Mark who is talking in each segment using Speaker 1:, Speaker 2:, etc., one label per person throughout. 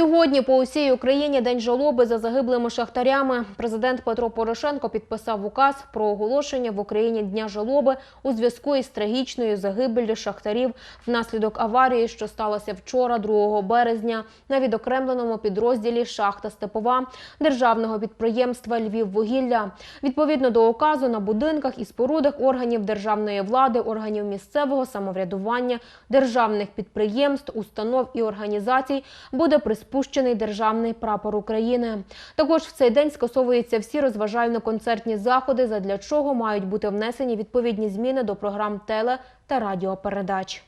Speaker 1: Сьогодні по усій Україні день жалоби за загиблими шахтарями. Президент Петро Порошенко підписав указ про оголошення в Україні дня жалоби у зв'язку із трагічною загибеллю шахтарів внаслідок аварії, що сталося вчора, 2 березня, на відокремленому підрозділі Шахта Степова державного підприємства Львіввугілля. Відповідно до указу на будинках і спорудах органів державної влади, органів місцевого самоврядування, державних підприємств, установ і організацій буде приспущений державний прапор України. Також в цей день скасовуються всі розважально-концертні заходи, задля чого мають бути внесені відповідні зміни до програм теле та радіопередач.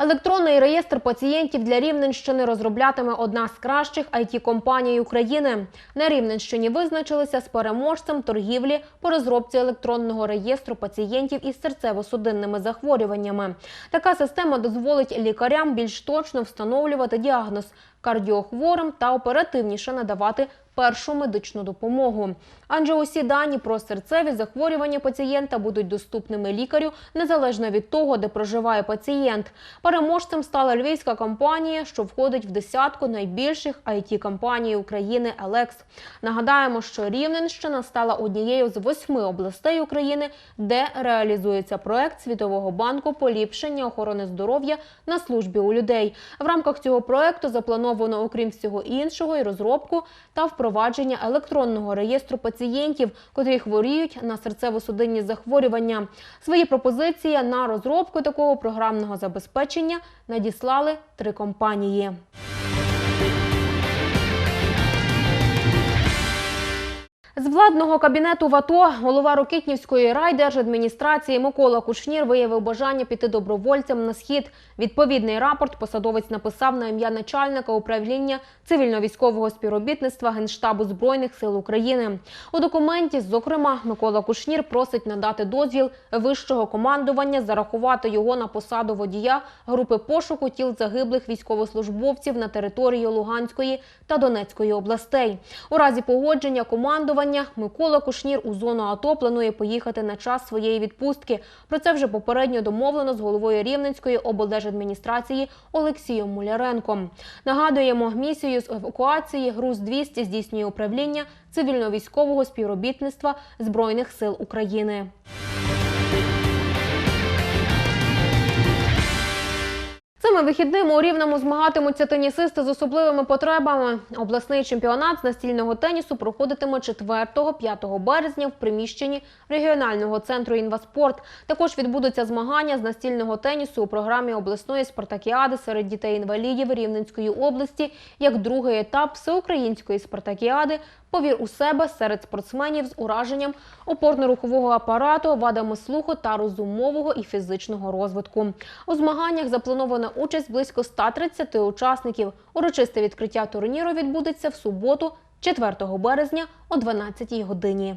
Speaker 1: Електронний реєстр пацієнтів для Рівненщини розроблятиме одна з кращих it компаній України. На Рівненщині визначилися з переможцем торгівлі по розробці електронного реєстру пацієнтів із серцево-судинними захворюваннями. Така система дозволить лікарям більш точно встановлювати діагноз кардіохворим та оперативніше надавати першу медичну допомогу. Адже усі дані про серцеві захворювання пацієнта будуть доступними лікарю незалежно від того, де проживає пацієнт. Переможцем стала львівська компанія, що входить в десятку найбільших it компаній України Елекс. Нагадаємо, що Рівненщина стала однією з восьми областей України, де реалізується проект Світового банку поліпшення охорони здоров'я на службі у людей. В рамках цього проекту заплановано, окрім всього іншого, і розробку та впровадження електронного реєстру пацієнтів, котрі хворіють на серцево-судинні захворювання. Свої пропозиції на розробку такого програмного забезпечення надіслали три компанії. З владного кабінету в АТО голова Рокитнівської райдержадміністрації Микола Кушнір виявив бажання піти добровольцем на схід. Відповідний рапорт посадовець написав на ім'я начальника управління цивільно-військового співробітництва Генштабу збройних сил України. У документі, зокрема, Микола Кушнір просить надати дозвіл вищого командування зарахувати його на посаду водія групи пошуку тіл загиблих військовослужбовців на території Луганської та Донецької областей. У разі погодження командування Микола Кушнір у зону АТО планує поїхати на час своєї відпустки. Про це вже попередньо домовлено з головою Рівненської облдержадміністрації Олексієм Муляренком. Нагадуємо, місію з евакуації груз 200 здійснює управління цивільно-військового співробітництва Збройних сил України. Цими вихідними у Рівному змагатимуться тенісисти з особливими потребами. Обласний чемпіонат з настільного тенісу проходитиме 4-5 березня в приміщенні регіонального центру «Інваспорт». Також відбудуться змагання з настільного тенісу у програмі обласної спартакіади серед дітей-інвалідів Рівненської області як другий етап всеукраїнської спартакіади Повір у себе серед спортсменів з ураженням опорно-рухового апарату, вадами слуху та розумового і фізичного розвитку. У змаганнях запланована участь близько 130 учасників. Урочисте відкриття турніру відбудеться в суботу, 4 березня о 12 годині.